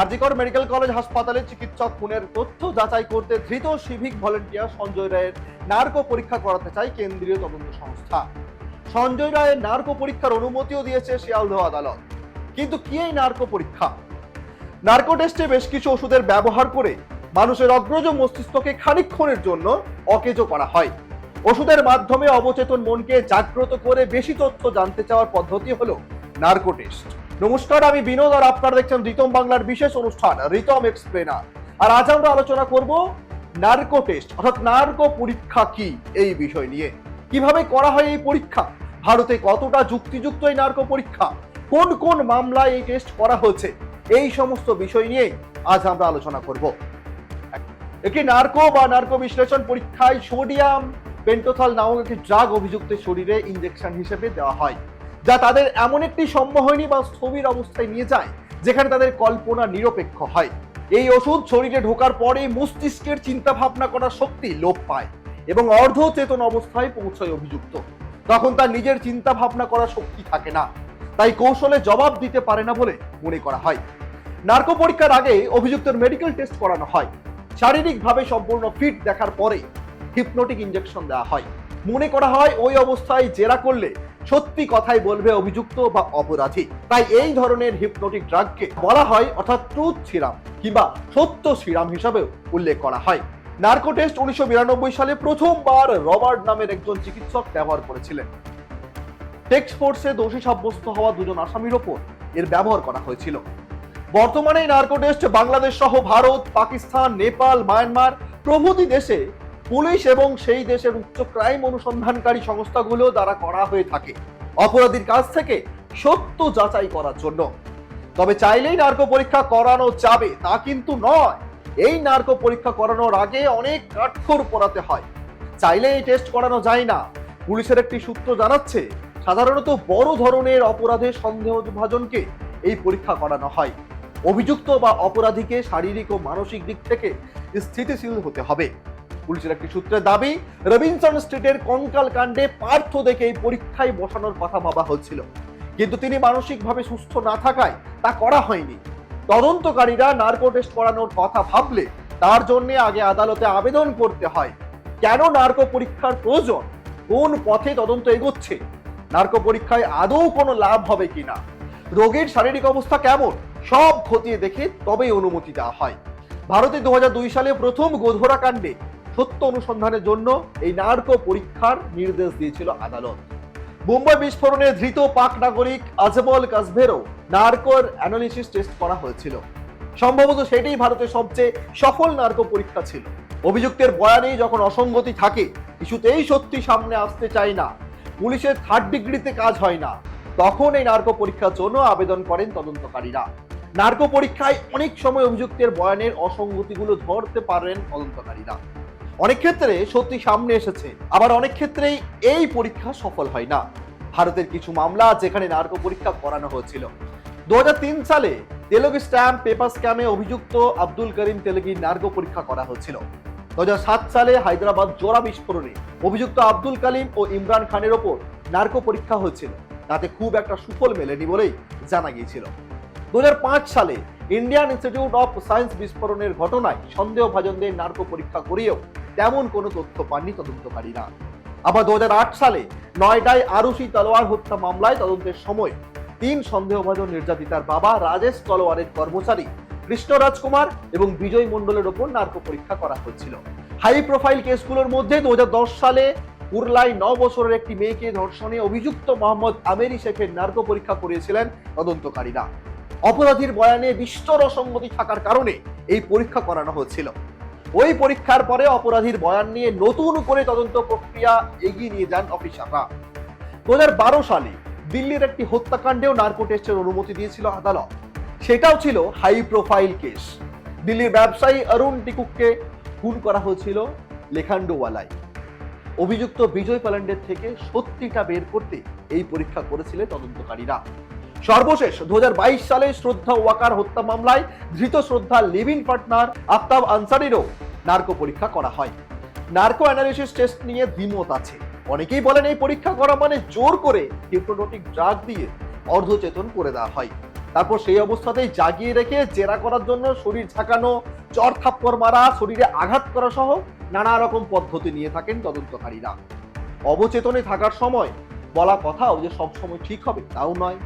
RG Kar medical college হাসপাতালে চিকিৎসক খুনের তথ্য যাচাই করতে ধৃত সিভিক ভলেন্টিয়ার সঞ্জয় রায়ের নার্কো পরীক্ষা করাতে চায় কেন্দ্রীয় তদন্ত সংস্থা। সঞ্জয় রায়ের নার্কো পরীক্ষার অনুমতিও দিয়েছে শিয়ালদহ আদালত। কিন্তু কি এই নার্কো পরীক্ষা? নার্কো টেস্টে বেশ কিছু ওষুধের ব্যবহার করে মানুষের অগ্রজ মস্তিষ্ককে খানিকক্ষণের জন্য অকেজো করা হয়। ওষুধের মাধ্যমে অবচেতন মনকে জাগ্রত করে বেশি তথ্য জানতে চাওয়ার পদ্ধতি হলো নার্কো টেস্ট। নমস্কার, আমি বিনোদ আর আপনারা দেখছেন রিতম বাংলার বিশেষ অনুষ্ঠান, রিতম এক্সপ্লেনার। আর আজ আমরা আলোচনা করব নার্কো টেস্ট, অর্থাৎ নার্কো পরীক্ষা কি এই বিষয় নিয়ে। কীভাবে করা হয় এই পরীক্ষা? ভারতে কতটা যুক্তিযুক্ত এই নার্কো পরীক্ষা? কোন কোন মামলায় এই টেস্ট করা হয়েছে? এই সমস্ত বিষয় নিয়ে আজ আমরা আলোচনা করব। একটি নার্কো বা নার্কো বিশ্লেষণ পরীক্ষায় সোডিয়াম, পেন্টোথাল নামক একটি ড্রাগ অভিযুক্তের শরীরে ইনজেকশন হিসেবে দেওয়া হয়। যা তাদের এমন একটি সম্মোহনী বা স্থবির অবস্থায় নিয়ে যায়, যেখানে তাদের কল্পনা নিরপেক্ষ হয়। এই ওষুধ শরীরে ঢোকার পরে মস্তিষ্কের চিন্তা ভাবনা করার শক্তি লোপ পায় এবং অর্ধ চেতন অবস্থায় পৌঁছায় অভিযুক্ত। তখন তার নিজের চিন্তা ভাবনা করার শক্তি থাকে না। তাই কৌশলে জবাব দিতে পারে না বলে মনে করা হয়। নার্কো পরীক্ষার আগে অভিযুক্তের মেডিকেল টেস্ট করানো হয়। শারীরিকভাবে সম্পূর্ণ ফিট দেখার পরে হিপনোটিক ইনজেকশন দেওয়া হয়। মনে করা হয় ওই অবস্থায় জেরা করলে সত্যি কথাই বলবে অভিযুক্ত বা অপরাধী। তাই এই ধরনের হিপনোটিক ড্রাগকে বলা হয় অর্থাৎ ট্রুথ সিরাম কিংবা সত্য সিরাম হিসাবেও উল্লেখ করা হয়। নার্কো টেস্ট উনিশশো সালে প্রথমবার রবার্ট নামের একজন চিকিৎসক ব্যবহার করেছিলেন। টেক্স ফোর্সে দোষী সাব্যস্ত হওয়া দুজন আসামির ওপর এর ব্যবহার করা হয়েছিল। বর্তমানে নার্কো টেস্ট বাংলাদেশ সহ ভারত, পাকিস্তান, নেপাল, মায়ানমার প্রভৃতি দেশে পুলিশ এবং সেই দেশের উচ্চ ক্রাইম অনুসন্ধানকারী সংস্থাগুলো দ্বারা করা হয়ে থাকে অপরাধীর কাছ থেকে সত্য যাচাই করার জন্য। তবে চাইলেই নার্কো পরীক্ষা করানো যাবে, তা কিন্তু নয়। এই নার্কো পরীক্ষা করানোর আগে অনেক কাঠখড় পড়াতে হয়। চাইলে এই টেস্ট করানো যায় না। পুলিশের একটি সূত্র জানাচ্ছে, সাধারণত বড় ধরনের অপরাধের সন্দেহভাজনকে এই পরীক্ষা করানো হয়। অভিযুক্ত বা অপরাধীকে শারীরিক ও মানসিক দিক থেকে স্থিতিশীল হতে হবে। পুলিশের একটি সূত্রের দাবি, রবিনসন স্ট্রিটের কঙ্কাল কাণ্ডে পার্থ দেখে এই পরীক্ষায় বসানোর কথা ভাবা হচ্ছিল। কিন্তু তিনি মানসিকভাবে সুস্থ না থাকায় তা করা হয়নি। তদন্তকারীরা নার্কো টেস্ট করানোর কথা ভাবলে তার জন্য আগে আদালতে আবেদন করতে হয়। কেন নার্কো পরীক্ষার প্রয়োজন? কোন পথে তদন্ত এগোচ্ছে? নার্কো পরীক্ষায় আদৌ কোনো লাভ হবে কিনা? রোগীর শারীরিক অবস্থা কেমন? সব খতিয়ে দেখে তবেই অনুমতি দেওয়া হয়। ভারতে দু হাজার দুই সালে প্রথম গোধরা কাণ্ডে সত্য অনুসন্ধানের জন্য এই নার্কো পরীক্ষার নির্দেশ দিয়েছিল আদালত। মুম্বাই বিস্ফোরণে ধৃত পাক নাগরিক আজমল কাসভেরও নার্কোর অ্যানালিসিস টেস্ট করা হয়েছিল। সম্ভবত সেটাই ভারতের সবচেয়ে সফল নার্কো পরীক্ষা ছিল। অভিযুক্তের বয়ানে যখন অসঙ্গতি থাকে, কিছুতেই সত্যি সামনে আসতে চায় না। পুলিশের থার্ড ডিগ্রিতে কাজ হয় না। তখন এই নার্কো পরীক্ষার জন্য আবেদন করেন তদন্তকারীরা। নার্কো পরীক্ষায় অনেক সময় অভিযুক্তের বয়ানের অসঙ্গতিগুলো ধরতে পারেন তদন্তকারীরা। অনেক ক্ষেত্রে সত্যি সামনে এসেছে, আবার অনেক ক্ষেত্রেই এই পরীক্ষা সফল হয় না। ভারতের কিছু মামলা যেখানে নার্কো পরীক্ষা করানো হয়েছিল। দু সালে তেলুগু স্ট্যাম্প পেপার স্ক্যামে অভিযুক্ত আব্দুল করিম তেলুগির নার্কো পরীক্ষা করা হয়েছিল। দু সালে হায়দ্রাবাদ জোড়া বিস্ফোরণে অভিযুক্ত আব্দুল কালিম ও ইমরান খানের ওপর নার্কো পরীক্ষা হয়েছিল। তাতে খুব একটা সুফল মেলেনি বলেই জানা গিয়েছিল। দু হাজার পাঁচ সালে ইন্ডিয়ান ইনস্টিটিউট অফ সায়েন্স বিস্ফোরণের ঘটনায় সন্দেহভাজনদের নার্কো পরীক্ষা করিয়েও তেমন কোনো তথ্য পাননি তদন্তকারীরা। আবার দু হাজার আট সালে নয়ডায় আরুষি তলোয়ার হত্যা মামলায় তদন্তের সময় তিন সন্দেহভাজন নির্যাতিতার বাবা রাজেশ তলোয়ারের কর্মচারী কৃষ্ণ রাজকুমার এবং বিজয় মণ্ডলের ওপর নার্কো পরীক্ষা করা হয়েছিল। হাই প্রোফাইল কেসগুলোর মধ্যে দু হাজার দশ সালে কুরলাই ন বছরের একটি মেয়েকে ধর্ষণে অভিযুক্ত মোহাম্মদ আমেরি শেখের নার্কো পরীক্ষা করিয়েছিলেন তদন্তকারীরা। অপরাধীর বয়ানে বিস্তর অসঙ্গতি থাকার কারণে এই পরীক্ষা করানো হয়েছিল। ওই পরীক্ষার পরে অপরাধীর বয়ান নিয়ে নতুন করে তদন্ত প্রক্রিয়া এগিয়ে নিয়ে যান অফিসাররা। দু বারো সালে দিল্লির একটি হত্যাকাণ্ডেও নার্কো টেস্টের অনুমতি দিয়েছিল আদালত। সেটাও ছিল হাই প্রোফাইল কেস। দিল্লির ব্যবসায়ী অরুণ টিকুককে খুন করা হয়েছিল লেখান্ডোওয়ালায় অভিযুক্ত বিজয় পালান্ডের থেকে সত্যিটা বের করতে এই পরীক্ষা করেছিলেন তদন্তকারীরা। সর্বশেষ দু হাজার বাইশ সালে শ্রদ্ধা ওয়াকার হত্যা মামলায় ধৃত শ্রদ্ধা লিভিং পার্টনার আফতাব আনসারিরও নার্কো পরীক্ষা করা হয়। নার্কো অ্যানালিসিস টেস্ট নিয়ে দ্বিমত আছে। অনেকেই বলেন এই পরীক্ষা করা মানে জোর করে হিপনোটিক ড্রাগ দিয়ে অর্ধচেতন করে দেওয়া হয়। তারপর সেই অবস্থাতেই জাগিয়ে রেখে জেরা করার জন্য শরীর ঝাঁকানো, চর থাপ্পড় মারা, শরীরে আঘাত করা সহ নানা রকম পদ্ধতি নিয়ে থাকেন তদন্তকারীরা। অবচেতনে থাকার সময় বলা কথাও যে সব সময় ঠিক হবে তাও নয়।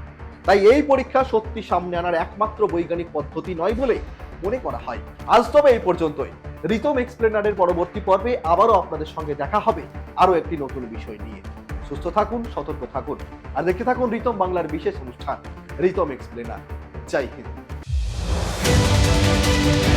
তাই এই পরীক্ষা সত্যি সামনে আনার একমাত্র বৈজ্ঞানিক পদ্ধতি নয় বলে মনে করা হয়। আজ তবে এই পর্যন্তই। রিতম এক্সপ্লেনারের পরবর্তী পর্বে আবারও আপনাদের সঙ্গে দেখা হবে আরও একটি নতুন বিষয় নিয়ে। সুস্থ থাকুন, সতর্ক থাকুন। আর দেখে থাকুন রিতম বাংলার বিশেষ অনুষ্ঠান, রিতম এক্সপ্লেনার। জয় হিন্দ।